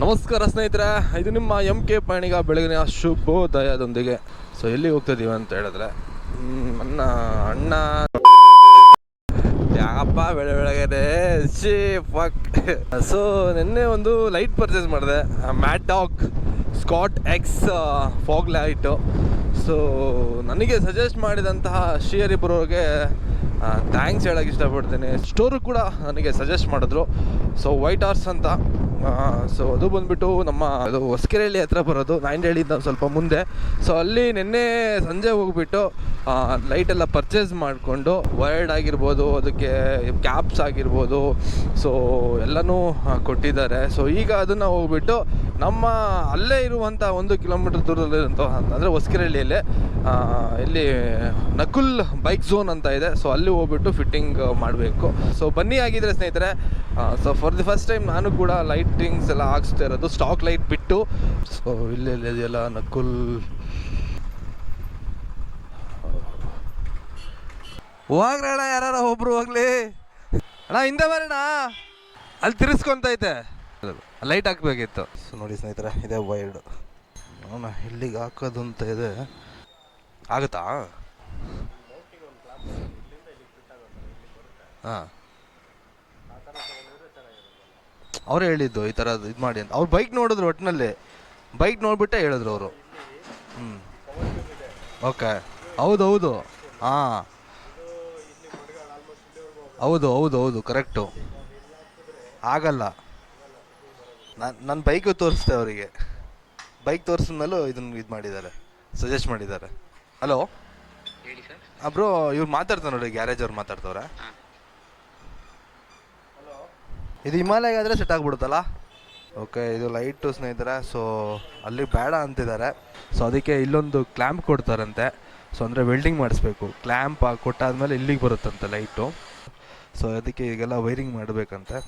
ನಮಸ್ಕಾರ ಸ್ನೇಹಿತರೆ, ಇದು ನಿಮ್ಮ ಎಂ ಕೆ ಪಯಣಿಗ ಬೆಳಗಿನ ಶುಭೋದಯದೊಂದಿಗೆ. ಸೊ ಎಲ್ಲಿ ಹೋಗ್ತಿದ್ದೀವಿ ಅಂತ ಹೇಳಿದ್ರೆ ನನ್ನ ಅಣ್ಣ. ಯಾಕಪ್ಪ, ಬೆಳೆ ಬೆಳಗ್ಗೆ ಫಕ್ ಸೊ ನಿನ್ನೆ ಒಂದು ಲೈಟ್ ಪರ್ಚೇಸ್ ಮಾಡಿದೆ mad dog scout X fog light so ನನಗೆ ಸಜೆಸ್ಟ್ ಮಾಡಿದಂತಹ ಶ್ರೀಹರಿಪುರವ್ರಿಗೆ ಥ್ಯಾಂಕ್ಸ್ ಹೇಳೋಕ್ಕೆ ಇಷ್ಟಪಡ್ತೀನಿ. ಸ್ಟೋರು ಕೂಡ ನನಗೆ ಸಜೆಸ್ಟ್ ಮಾಡಿದ್ರು. ಸೊ ವೈಟ್ ಹಾರ್ಸ್ ಅಂತ. ಸೊ ಅದು ಬಂದ್ಬಿಟ್ಟು ನಮ್ಮ ಅದು ಹೊಸಕೆರೆಹಳ್ಳಿ ಹತ್ರ ಬರೋದು ನಾಯಿಂಡಹಳ್ಳಿಯಿಂದ ಒಂದು ಸ್ವಲ್ಪ ಮುಂದೆ. ಸೊ ಅಲ್ಲಿ ನಿನ್ನೆ ಸಂಜೆ ಹೋಗ್ಬಿಟ್ಟು ಲೈಟ್ ಎಲ್ಲ ಪರ್ಚೇಸ್ ಮಾಡಿಕೊಂಡು ವರ್ಡ್ ಆಗಿರ್ಬೋದು, ಅದಕ್ಕೆ ಕ್ಯಾಪ್ಸ್ ಆಗಿರ್ಬೋದು ಸೊ ಎಲ್ಲನೂ ಕೊಟ್ಟಿದ್ದಾರೆ. ಸೊ ಈಗ ಅದನ್ನು ಹೋಗ್ಬಿಟ್ಟು ನಮ್ಮ ಅಲ್ಲೇ ಇರುವಂಥ ಒಂದು ಕಿಲೋಮೀಟರ್ ದೂರದಲ್ಲಿರುವಂಥ ಅಂದರೆ ಹೊಸಕೆರೆಹಳ್ಳಿಯಲ್ಲೇ ಇಲ್ಲಿ ನಕುಲ್ ಬೈಕ್ ಝೋನ್ ಅಂತ ಇದೆ. ಸೊ ಅಲ್ಲಿ ಹೋಗ್ಬಿಟ್ಟು ಫಿಟ್ಟಿಂಗ್ ಮಾಡಬೇಕು. ಸೊ ಬನ್ನಿ ಆಗಿದ್ರೆ ಸ್ನೇಹಿತರೆ. So for the first time ನಾನು ಕೂಡ ಲೈಟಿಂಗ್ಸ್ ಎಲ್ಲ ಹಾಕ್ಸ್ತಾ ಇರೋದು ಸ್ಟಾಕ್ ಲೈಟ್ ಬಿಟ್ಟು. ಸೊ ಇಲ್ಲಿ ಇದೆಯಲ್ಲ, ನಕುಲ್. ಹೋಗ್ರಣ ಯಾರು ಒಬ್ರು ಹೋಗ್ಲಿ. ಅಣ್ಣ, ಹಿಂದೆ ಬರೋಣ. ಅಲ್ಲಿ ತಿರ್ಸ್ಕೊಂತೈತೆ. ಲೈಟ್ ಹಾಕಬೇಕಿತ್ತು. ಸೊ ನೋಡಿ ಸ್ನೇಹಿತರೆ, ಇದೆ ವೈರ್ಡು ನೋಡೋಣ ಇಲ್ಲಿಗೆ ಹಾಕೋದು ಅಂತ ಇದೆ. ಆಗುತ್ತಾ? ಹಾಂ. ಅವ್ರು ಹೇಳಿದ್ದು ಈ ಥರ ಇದು ಮಾಡಿ ಅಂತ. ಅವ್ರು ಬೈಕ್ ನೋಡಿದ್ರು ಒಟ್ಟಿನಲ್ಲಿ ಬೈಕ್ ನೋಡಿಬಿಟ್ಟೆ ಹೇಳಿದ್ರು ಅವರು. ಹ್ಞೂ ಓಕೆ ಹೌದು ಹೌದು. ಹಾಂ. ಹೌದು ಹೌದು ಹೌದು ಕರೆಕ್ಟು ಆಗಲ್ಲ. ನಾನು ನನ್ನ ಬೈಕು ತೋರಿಸ್ದೆ ಅವರಿಗೆ. ಬೈಕ್ ತೋರಿಸಿದ್ಮೇಲೂ ಇದನ್ನ ಇದು ಮಾಡಿದ್ದಾರೆ ಸಜೆಸ್ಟ್ ಮಾಡಿದ್ದಾರೆ ಹಲೋ ಹೇಳಿ ಸರ್ ಬ್ರೋ ಇವ್ರು ಮಾತಾಡ್ತಾರೆ ನೋಡಿ ಗ್ಯಾರೇಜ್ ಅವ್ರು ಮಾತಾಡ್ತವ್ರೆ. ಇದು ಹಿಮಾಲಯ ಆದರೆ ಸೆಟ್ ಆಗ್ಬಿಡುತ್ತಲ್ಲ? ಓಕೆ ಇದು ಲೈಟು ಸ್ನೇಹಿತರೆ ಸೊ ಅಲ್ಲಿ ಬೇಡ ಅಂತಿದ್ದಾರೆ ಸೊ ಅದಕ್ಕೆ ಇಲ್ಲೊಂದು ಕ್ಲ್ಯಾಂಪ್ ಕೊಡ್ತಾರಂತೆ. ಸೊ ಅಂದರೆ ವೆಲ್ಡಿಂಗ್ ಮಾಡಿಸ್ಬೇಕು. ಕ್ಲ್ಯಾಂಪ್ ಕೊಟ್ಟಾದ್ಮೇಲೆ ಇಲ್ಲಿಗೆ ಬರುತ್ತಂತೆ ಲೈಟು ಸೊ ಅದಕ್ಕೆ ಈಗೆಲ್ಲ ವೈರಿಂಗ್ ಮಾಡಬೇಕಂತೆ.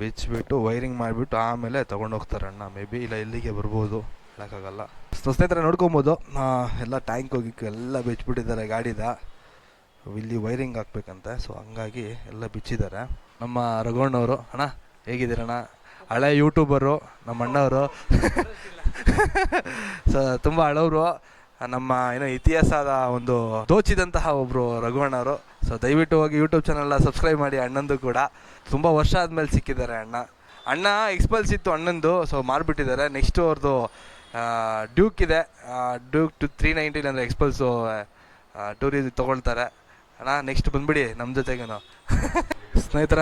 ಬಿಚ್ಚಿಬಿಟ್ಟು ವೈರಿಂಗ್ ಮಾಡಿಬಿಟ್ಟು ಆಮೇಲೆ ತೊಗೊಂಡು ಹೋಗ್ತಾರೆ ಅಣ್ಣ. ಮೇ ಬಿ ಇಲ್ಲ ಇಲ್ಲಿಗೆ ಬರ್ಬೋದು. ಹೇಳೋಕ್ಕಾಗಲ್ಲ. ಸೊ ಸ್ನೇಹಿತರೆ ನೋಡ್ಕೊಬೋದು. ಎಲ್ಲ ಟ್ಯಾಂಕ್ ಹೋಗಿ ಎಲ್ಲ ಬಿಚ್ಚಿಬಿಟ್ಟಿದ್ದಾರೆ ಗಾಡಿದ. ಇಲ್ಲಿ ವೈರಿಂಗ್ ಹಾಕ್ಬೇಕಂತೆ. ಸೊ ಹಂಗಾಗಿ ಎಲ್ಲ ಬಿಚ್ಚಿದ್ದಾರೆ. ನಮ್ಮ ರಘುವಣ್ಣವರು, ಅಣ್ಣ, ಹೇಗಿದ್ದೀರಣ್ಣ? ಹಳೆ ಯೂಟ್ಯೂಬರು ನಮ್ಮ ಅಣ್ಣವರು ಸೊ, ತುಂಬ ಹಳವರು. ನಮ್ಮ ಏನೋ ಇತಿಹಾಸದ ಒಂದು ದೋಚಿದಂತಹ ಒಬ್ಬರು ರಘುವಣ್ಣವರು ಸೊ ದಯವಿಟ್ಟು ಹೋಗಿ ಯೂಟ್ಯೂಬ್ ಚಾನಲ್ನ ಸಬ್ಸ್ಕ್ರೈಬ್ ಮಾಡಿ ಅಣ್ಣಂದು ಕೂಡ. ತುಂಬ ವರ್ಷ ಆದಮೇಲೆ ಸಿಕ್ಕಿದ್ದಾರೆ ಅಣ್ಣ. ಅಣ್ಣ ಎಕ್ಸ್ಪಲ್ಸ್ ಇತ್ತು ಅಣ್ಣಂದು ಸೊ ಮಾರ್ಬಿಟ್ಟಿದ್ದಾರೆ. ನೆಕ್ಸ್ಟ್ ಅವ್ರದ್ದು ಡ್ಯೂಕ್ ಇದೆ. ಡ್ಯೂಕ್ ಟು ತ್ರೀ ನೈಂಟೀನ್ ಅಂದರೆ ಎಕ್ಸ್ಪಲ್ಸು ಟೂರಿಸ್ ತೊಗೊಳ್ತಾರೆ. ಅಣ್ಣ ನೆಕ್ಸ್ಟ್ ಬಂದ್ಬಿಡಿ ನಮ್ಮ ಜೊತೆಗೇನು. ಸ್ನೇಹಿತರ,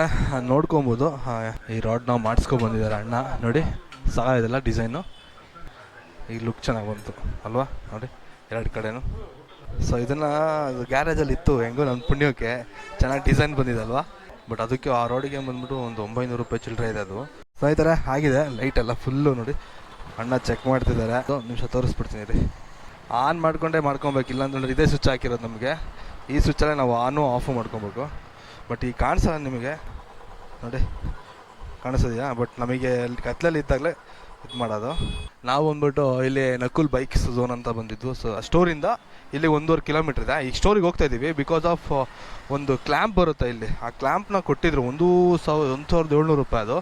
ನೋಡ್ಕೊಬೋದು. ಈ ರಾಡ್ ನಾವು ಮಾಡಿಸ್ಕೊ ಬಂದಿದ್ದಾರೆ ಅಣ್ಣ. ನೋಡಿ ಸಹ ಇದೆಲ್ಲ ಡಿಸೈನು ಈ ಲುಕ್ ಚೆನ್ನಾಗಿ ಬಂತು. ಅಲ್ವಾ? ನೋಡಿ. ಎರಡು ಕಡೆನೂ. ಸೊ ಇದನ್ನು ಗ್ಯಾರೇಜಲ್ಲಿ ಇತ್ತು, ಹೆಂಗೋ ನನ್ನ ಪುಣ್ಯಕ್ಕೆ. ಚೆನ್ನಾಗಿ ಡಿಸೈನ್ ಬಂದಿದಲ್ವಾ? ಬಟ್ ಅದಕ್ಕೆ ಆ ರೋಡಿಗೆ ಬಂದ್ಬಿಟ್ಟು ಒಂದು ಒಂಬೈನೂರು ರೂಪಾಯಿ ಚಿಲ್ಲರೆ ಇದೆ ಅದು. ಸ್ನೇಹಿತರೆ ಆಗಿದೆ. ಲೈಟ್ ಎಲ್ಲ ಫುಲ್ಲು ನೋಡಿ. ಅಣ್ಣ ಚೆಕ್ ಮಾಡ್ತಿದ್ದಾರೆ. ಒಂದು ನಿಮಿಷ ತೋರಿಸ್ಬಿಡ್ತೀನಿ ರೀ ಆನ್ ಮಾಡ್ಕೊಂಡೇ ಮಾಡ್ಕೊಬೇಕು. ಇಲ್ಲ ಅಂತಂದ್ರೆ ಇದೇ ಸ್ವಿಚ್ ಹಾಕಿರೋದು ನಮಗೆ. ಈ ಸ್ವಿಚ್ಚಲ್ಲೇ ನಾವು ಆನು ಆಫು ಮಾಡ್ಕೊಬೇಕು. ಬಟ್ ಈ ಕಾಣಿಸಲ್ಲ ನಿಮಗೆ? ನೋಡಿ. ಕಾಣಿಸೋದಿಯಾ ಬಟ್ ನಮಗೆ ಕತ್ಲಲ್ಲಿ ಇದ್ದಾಗಲೇ ಇದು ಮಾಡೋದು. ನಾವು ಬಂದ್ಬಿಟ್ಟು ಇಲ್ಲಿ ನಕುಲ್ ಬೈಕ್ಸ್ ಝೋನ್ ಅಂತ ಬಂದಿದ್ದು. ಸೊ ಸ್ಟೋರಿಂದ ಇಲ್ಲಿ ಒಂದೂವರೆ ಕಿಲೋಮೀಟರ್ ಇದೆ. ಈ ಸ್ಟೋರಿಗೆ ಹೋಗ್ತಾ ಇದ್ದೀವಿ ಬಿಕಾಸ್ ಆಫ್ ಒಂದು ಕ್ಲ್ಯಾಂಪ್ ಬರುತ್ತೆ ಇಲ್ಲಿ. ಆ ಕ್ಲ್ಯಾಂಪ್ನ ಕೊಟ್ಟಿದ್ರು ಒಂದು ಸಾವಿರ, ಒಂದು ಸಾವಿರದ ಏಳ್ನೂರು ರೂಪಾಯಿ ಅದು.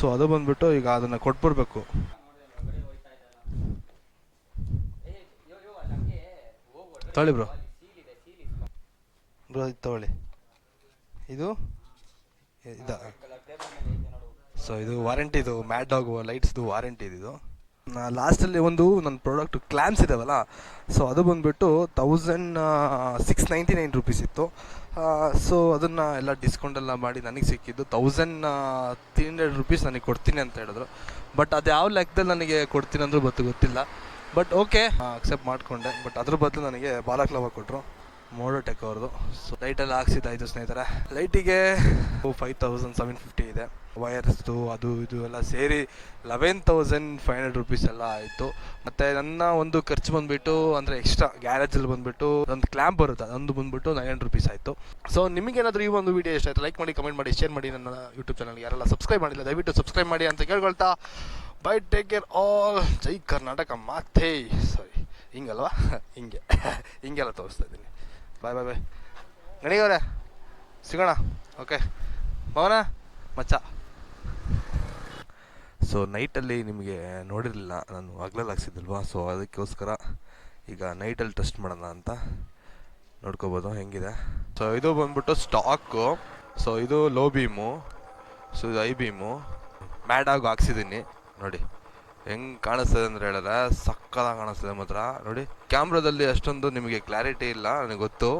ಸೊ ಅದು ಬಂದ್ಬಿಟ್ಟು ಈಗ ಅದನ್ನು ಕೊಟ್ಬಿಡ್ಬೇಕು. ತಗೊಳ್ಳಿ ಬ್ರೋ ಬ್ರೋ ಇದು ತಗೊಳ್ಳಿ. ಇದು, ಇದ. ಸೊ ಇದು ವಾರಂಟಿದು ಮ್ಯಾಟ್ ಡಾಗ್ ಲೈಟ್ಸ್ದು ವಾರಂಟಿ ಇದು. ಲಾಸ್ಟಲ್ಲಿ ಒಂದು ನನ್ನ ಪ್ರಾಡಕ್ಟ್ ಕ್ಲ್ಯಾಂಪ್ಸ್ ಇದಾವಲ್ಲ ಸೊ ಅದು ಬಂದುಬಿಟ್ಟು thousand six ninety nine rupees ಇತ್ತು. ಸೊ ಅದನ್ನು ಎಲ್ಲ ಡಿಸ್ಕೌಂಟೆಲ್ಲ ಮಾಡಿ ನನಗೆ ಸಿಕ್ಕಿದ್ದು ತೌಸಂಡ್ ತ್ರೀ ಹಂಡ್ರೆಡ್ ರುಪೀಸ್ ನನಗೆ ಕೊಡ್ತೀನಿ ಅಂತ ಹೇಳಿದ್ರು. ಬಟ್ ಅದು ಯಾವ ಲೆಕ್ಕದಲ್ಲಿ ನನಗೆ ಕೊಡ್ತೀನಿ ಅಂದರೂ ಗೊತ್ತು ಗೊತ್ತಿಲ್ಲ. ಬಟ್ ಓಕೆ ಅಕ್ಸೆಪ್ಟ್ ಮಾಡಿಕೊಂಡೆ. ಬಟ್ ಅದ್ರ ಬದಲು ನನಗೆ ಬಾಲಕ್ಲವ ಕೊಟ್ಟರು ಮೋಡೋ ಟೆಕ್ ಅವ್ರದ್ದು. ಸೊ ಲೈಟಲ್ಲಿ ಹಾಕ್ಸಿದ್ದಾಯಿತು ಸ್ನೇಹಿತರೆ. ಲೈಟಿಗೆ ಫೈವ್ ತೌಸಂಡ್ ಸೆವೆನ್ ಫಿಫ್ಟಿ ಇದೆ. ವೈರ್ಸ್ದು ಅದು ಇದು ಎಲ್ಲ ಸೇರಿ eleven thousand five hundred rupees ಎಲ್ಲ ಆಯಿತು. ಮತ್ತು ನನ್ನ ಒಂದು ಖರ್ಚು ಬಂದುಬಿಟ್ಟು, ಅಂದರೆ ಎಕ್ಸ್ಟ್ರಾ ಗ್ಯಾರೇಜಲ್ಲಿ ಬಂದುಬಿಟ್ಟು, ಒಂದು ಕ್ಲ್ಯಾಂಪ್ ಬರುತ್ತೆ. ಅದೊಂದು ಬಂದುಬಿಟ್ಟು ನೈನ್ ಹಂಡ್ರೆಡ್ ರುಪೀಸ್ ಆಯಿತು. ಸೊ ನಿಮಗೇನಾದರೂ ಈ ಒಂದು ವೀಡಿಯೋ ಇಷ್ಟ ಆಯಿತು ಲೈಕ್ ಮಾಡಿ ಕಮೆಂಟ್ ಮಾಡಿ ಶೇರ್ ಮಾಡಿ ನನ್ನ ಯೂಟ್ಯೂಬ್ ಚಾನಲ್ಗೆ ಯಾರೆಲ್ಲ ಸಬ್ಸ್ಕ್ರೈಬ್ ಮಾಡಿಲ್ಲ, ದಯವಿಟ್ಟು ಸಬ್ಸ್ಕ್ರೈಬ್ ಮಾಡಿ ಅಂತ ಕೇಳ್ಕೊಳ್ತಾ. ಬೈ ಟೇಕ್ ಕೇರ್ ಆಲ್ ಜೈ ಕರ್ನಾಟಕ ಮಾತೇ. ಸಾರಿ ಹಿಂಗಲ್ವಾ? ಹಿಂಗೆ. ಹಿಂಗೆಲ್ಲ ತೋರಿಸ್ತಾ ಇದ್ದೀನಿ. ಬಾಯ್ ಬಾಯ್ ಬಾಯ್ ಗಣಿಗವ್ರೆ ಸಿಗೋಣ. ಓಕೆ ಭವನ? ಮಚ್ಚ. ಸೊ ನೈಟಲ್ಲಿ ನಿಮಗೆ ನೋಡಿರಲಿಲ್ಲ. ನಾನು ಹಗ್ಲಲ್ಲಿ ಹಾಕ್ಸಿದ್ದಲ್ವಾ ಸೊ ಅದಕ್ಕೋಸ್ಕರ ಈಗ ನೈಟಲ್ಲಿ ಟೆಸ್ಟ್ ಮಾಡೋಣ ಅಂತ ನೋಡ್ಕೋಬೋದು. ಹೆಂಗಿದೆ? ಸೊ ಇದು ಬಂದ್ಬಿಟ್ಟು ಸ್ಟಾಕು ಸೊ ಇದು ಲೋ ಬೀಮು ಸೊ ಇದು ಐ ಬೀಮು ಮ್ಯಾಡಾಗಿ ಹಾಕ್ಸಿದ್ದೀನಿ. ನೋಡಿ. ಹೆಂಗ್ ಕಾಣಿಸ್ತದೆ ಅಂದ್ರೆ ಹೇಳಿದ್ರೆ ಸಕ್ಕತ್ತಾಗಿ ಕಾಣಿಸ್ತದೆ ಮಾತ್ರ. ನೋಡಿ, ಕ್ಯಾಮ್ರಾದಲ್ಲಿ ಅಷ್ಟೊಂದು ನಿಮಗೆ ಕ್ಲಾರಿಟಿ ಇಲ್ಲ, ನನಗೆ ಗೊತ್ತು.